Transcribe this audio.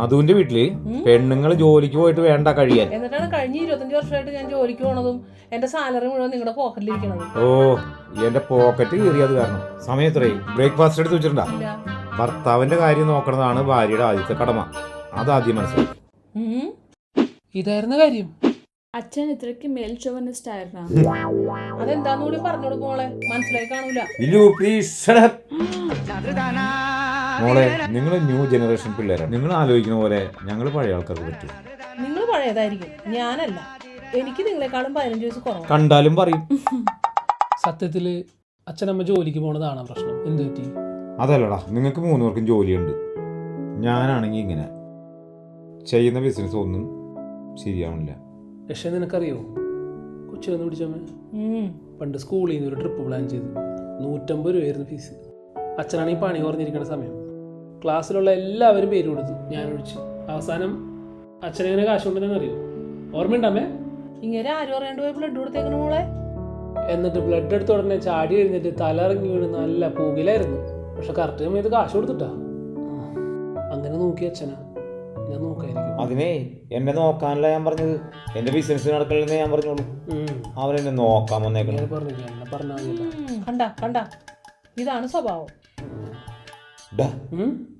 മധുവിന്റെ വീട്ടിൽ പെണ്ണുങ്ങൾ ജോലിക്ക് പോയിട്ട് വേണ്ട കഴിയാൻ. എന്നിട്ടാണ് കഴിഞ്ഞ ഇരുപത്തഞ്ച് വർഷമായിട്ട് ഞാൻ ജോലിക്ക് പോണതും എന്റെ സാലറി മുഴുവൻ നിങ്ങളുടെ പോക്കറ്റിലിരിക്കണത് ഓ എന്റെ പോക്കറ്റ് കീറിയത് കാരണം. സമയത്രേ ബ്രേക്ക്ഫാസ്റ്റ് എടുത്ത് വെച്ചിട്ടുണ്ടാ? ഭർത്താവിന്റെ കാര്യം നോക്കണതാണ് ഭാര്യയുടെ ആദ്യത്തെ കടമ. അത് മനസ്സിലാക്കി മനസ്സിലായി. ഇതായിരുന്ന കാര്യം. അച്ഛൻ ഇത്രയ്ക്ക് മേൽ ഷോവനിസ്റ്റ് ആയിരുന്ന അതെന്താന്ന് കൂടി പറഞ്ഞു കൊടുക്കുമോളെ മനസ്സിലായി കാണൂല. മോളെ നിങ്ങൾ ന്യൂ ജനറേഷൻ പിള്ളേരാണ്. നിങ്ങൾ ആലോചിക്കുന്ന പോലെ ഞങ്ങൾ പഴയ ആൾക്കാർക്ക് പറ്റും. നിങ്ങൾ പഴയതായിരിക്കും. ഞാനല്ല. എനിക്ക് നിങ്ങളെക്കാളും പതിനഞ്ച് വയസ്സ് കുറവ് കണ്ടാലും പറയും. സത്യത്തിൽ അച്ഛനമ്മ ജോലിക്ക് പോണതാണ് പ്രശ്നം? എന്ത് പറ്റി? അതല്ലടാ നിങ്ങൾക്ക് മൂന്ന് പേർക്കും ജോലിയുണ്ട്. ഞാനാണെങ്കിൽ ഇങ്ങനെ. ചെയ്യുന്ന ബിസിനസ് ഒന്നും ശരിയാവണില്ല. പക്ഷെ നിനക്കറിയോ? കൊച്ചു വന്ന് പിടിച്ചമ്മേ പണ്ട് സ്കൂളിൽ നിന്ന് ഒരു ട്രിപ്പ് പ്ലാൻ ചെയ്തു. നൂറ്റമ്പത് രൂപയായിരുന്നു ഫീസ് അച്ഛനാണെങ്കിൽ പണി കുറഞ്ഞിരിക്കുന്ന സമയം. ക്ലാസ്സിലുള്ള എല്ലാവരും പേര് കൊടുത്തു ഞാൻ ഒഴിച്ചു. അവസാനം അച്ഛനെങ്ങനെ കാശ് കൊണ്ടെന്ന് അറിയോ ഓർമ്മയുണ്ടമ്മേ ഇങ്ങനെ ആരും അറിയാണ്ട് പോയി ബ്ലഡ് കൊടുത്തേക്കണ മോളെ. എന്നിട്ട് ബ്ലഡ് എടുത്ത ഉടനെ ചാടി എഴുന്നേറ്റ് തല ഇറങ്ങി വീണ് നല്ല പൂകിലായിരുന്നു. പക്ഷെ കറക്റ്റ് സമയത്ത് കാശ് കൊടുത്തിട്ടാ. അങ്ങനെ നോക്കി അച്ഛനാ. ഞാൻ നോക്കായിരിക്കും. അതിനെ എന്നെ നോക്കാനല്ല ഞാൻ പറഞ്ഞത്. എന്റെ ബിസിനസ് നടക്കലെന്ന് ഞാൻ പറഞ്ഞോളൂ. അവനെന്നെ അവരെന്നെ നോക്കാൻ വന്നേക്കണം. ഞാൻ പറഞ്ഞില്ല. എന്നെ പറഞ്ഞാൽ കണ്ട കണ്ട. ഇതാണ് സ്വഭാവം. Bah. Hum?